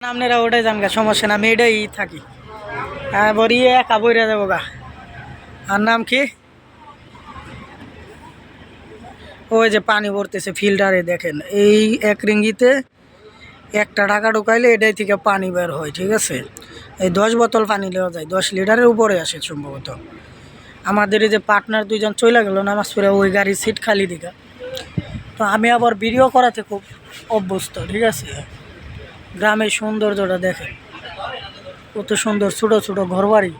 আপনারা ওটাই যান গা সমস্যা না আমি এটাই থাকি। হ্যাঁ বরিয়ে একা বইরা দেবো গা। আর নাম কি? ওই যে পানি ভরতেছে ফিল্টারে, দেখেন। এই এক রিঙ্গিতে একটা টাকা ঢুকাইলে এটাই থেকে পানি বের হয়, ঠিক আছে? এই দশ বোতল পানি নেওয়া যায়, দশ লিটারের উপরে আসে সম্ভবত। আমাদের এই যে পার্টনার দুইজন চলে গেল, নামাজ পড়ে ওই গাড়ির সিট খালি দিঘা তো আমি আবার ভিডিও করাতে খুব অভ্যস্ত, ঠিক আছে? গ্রামের সৌন্দর্যটা দেখেন। কত সুন্দর ছোট ছোট ঘরবাড়ি।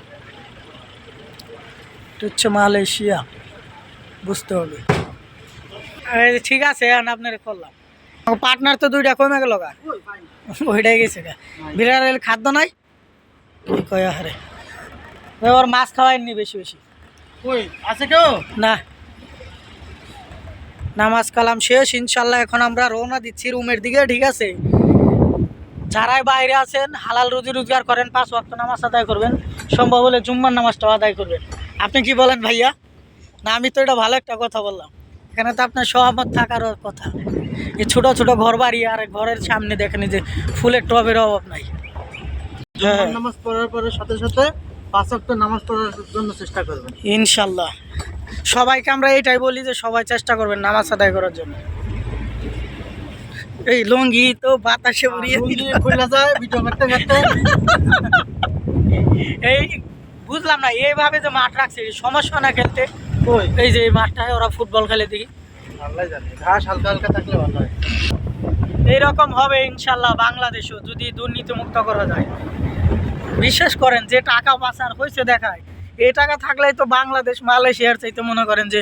হচ্ছে মালয়েশিয়া। বুঝতে হবে। ঠিক আছে আপনারে করলাম। পার্টনার তো দুইটা কমে গেল গা। ওইটাই গেছে গা। বিড়ালের খাদ্য নাই? কয় হারে ওর মাছ খাওয়াইনি বেশি বেশি। আছে কেউ? না। নামাজ কালাম শেষ ইনশাল্লাহ এখন আমরা রওনা দিচ্ছি রুমের দিকে ঠিক আছে? যারাই বাইরে আছেন হালাল রুজি রোজগার করেন পাঁচ ওয়াক্ত নামাজ আদায় করবেন সম্ভব হলে জুম্মার নামাজটাও আদায় করবেন। আপনি কি বলেন ভাইয়া? না আমি তো এটা ভালো একটা কথা বললাম। এখানে তো আপনার সহমত থাকার কথা। এই ছোটো ছোটো ঘর বাড়ি আর ঘরের সামনে দেখেন যে ফুলের টবের অভাব নাই। হ্যাঁ। নামাজ পড়ার পরে সাথে সাথে পাঁচ ওয়াক্ত নামাজ পড়ার জন্য চেষ্টা করবেন। ইনশাল্লাহ। সবাইকে আমরা এটাই বলি যে সবাই চেষ্টা করবেন নামাজ আদায় করার জন্য। এই লঙ্গি তো বাতাসে উড়িয়ে দিল। খুলে যায় ভিডিও করতে করতে। এই বুঝলাম না এইভাবে যে মাঠ রাখছে সমস্যা না খেলতে। এই যে এই মাঠটায় ওরা ফুটবল খেলে দেখি। ঘাস হালকা হালকা থাকলে ভালো হয়। এইরকম হবে ইনশাল্লাহ বাংলাদেশও যদি দুর্নীতি মুক্ত করা যায়। বিশ্বাস করেন যে টাকা পাচার হয়েছে দেখায়। এই টাকা থাকলেই তো বাংলাদেশ মালয়েশিয়ার চাইতে মনে করেন যে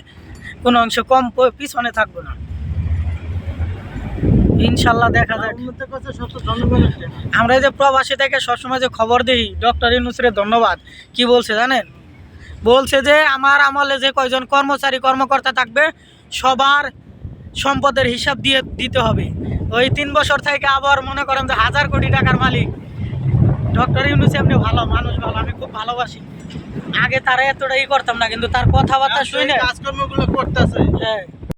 কোনো অংশ কম পিছনে থাকব না। ইনশাল্লাহ দেখা যাক। আমরা যে প্রবাসী থেকে সবসময় যে খবর দিই ডক্টর ইনুসরে ধন্যবাদ। কি বলছে জানেন? বলছে যে আমার আমলে যে কয়জন কর্মচারী কর্মকর্তা থাকবে সবার সম্পদের হিসাব দিয়ে দিতে হবে। ওই তিন বছর থেকে আবার মনে করেন যে হাজার কোটি টাকার মালিক। ডক্টর ইউনুস এমনি ভালো মানুষ ভালো আমি খুব ভালোবাসি। আগে তারা এতটা ই করতাম না কিন্তু তার কথাবার্তা শুনে কাজকর্মগুলো করতেছে। হ্যাঁ।